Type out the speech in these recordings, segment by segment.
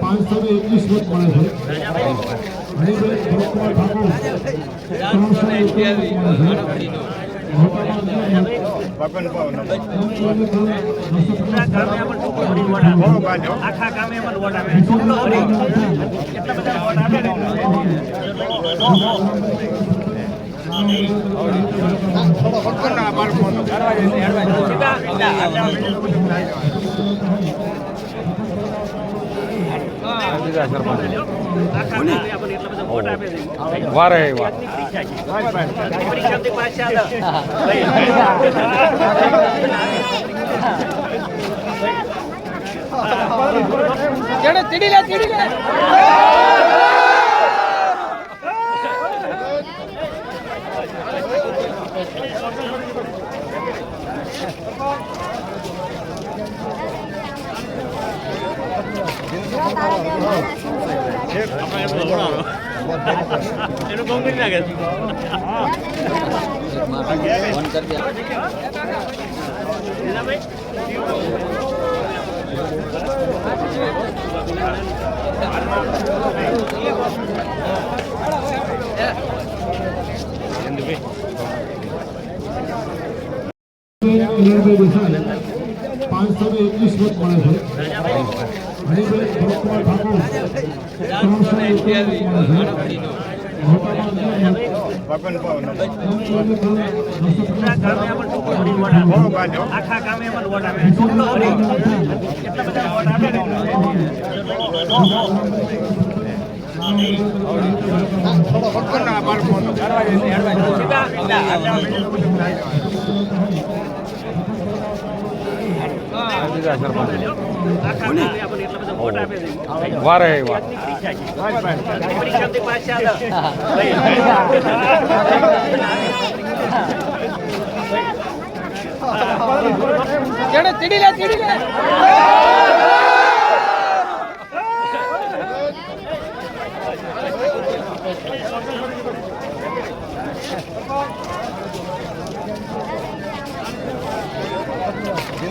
પાંચસો એકાવન મળે છે આખા ગામે વોટ આવે. ટોપલો ભરી એટલા બધા વોટ આપે ને આખા ગામે આપણને એટલા બધા વોટ આપે છે વારે વાર પરીક્ષાથી પાછા એનું કોણ કરી નાખે પાંચસો એકવીસ વોટ મળે છે. હરિભાઈ ભરતકુમાર ઠાકોર ત્રણસો ને એકાવન વોટ મળે છે આખા ગામે આપણને ટોપલો ભરી વોટ આપે આખા ગામે એમાં વોટ આપે ટોપલો ભરી એટલા બધા વોટ આપે ને આખા ગામે આપણને એટલા બધા વોટ આપે છે વારે વાર પરીક્ષાથી પાછા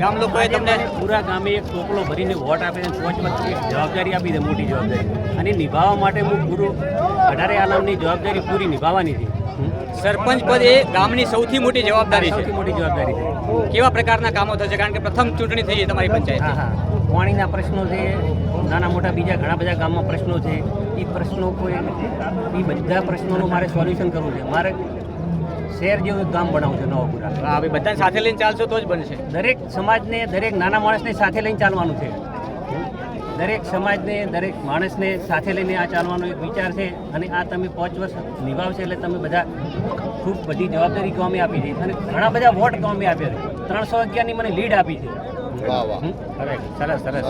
ગામ લોકોએ તમને પૂરા ગામે એક ટોપલો ભરીને વોટ આપે વચ્ચે એક જવાબદારી આપી છે મોટી જવાબદારી. અને નિભાવવા માટે હું પૂરું અઢારે આલમની જવાબદારી પૂરી નિભાવવાની છે. સરપંચ પદ એ ગામની સૌથી મોટી જવાબદારી છે. સૌથી મોટી જવાબદારી છે. કેવા પ્રકારના કામો થશે? કારણ કે પ્રથમ ચૂંટણી થઈ છે તમારી પંચાયત પાણીના પ્રશ્નો છે નાના મોટા બીજા ઘણા બધા ગામમાં પ્રશ્નો છે. એ પ્રશ્નો કોઈ એ બધા પ્રશ્નોનું મારે સોલ્યુશન કરવું છે. મારે શહેર જેવું ગામ બનાવજો નવાપુરા. હા હવે બધાને સાથે લઈને ચાલશો તો જ બનશે. દરેક સમાજને દરેક નાના માણસને સાથે લઈને ચાલવાનું છે. દરેક સમાજને દરેક માણસને સાથે લઈને આ ચાલવાનો એક વિચાર છે અને આ તમે પાંચ વર્ષ નિભાવશે એટલે તમે બધા ખૂબ બધી જવાબદારી કોમે આપી છે અને ઘણા બધા વોટ કોમે આપ્યા છે. ત્રણસો અગિયારની મને લીડ આપી છે. સરસ સરસ.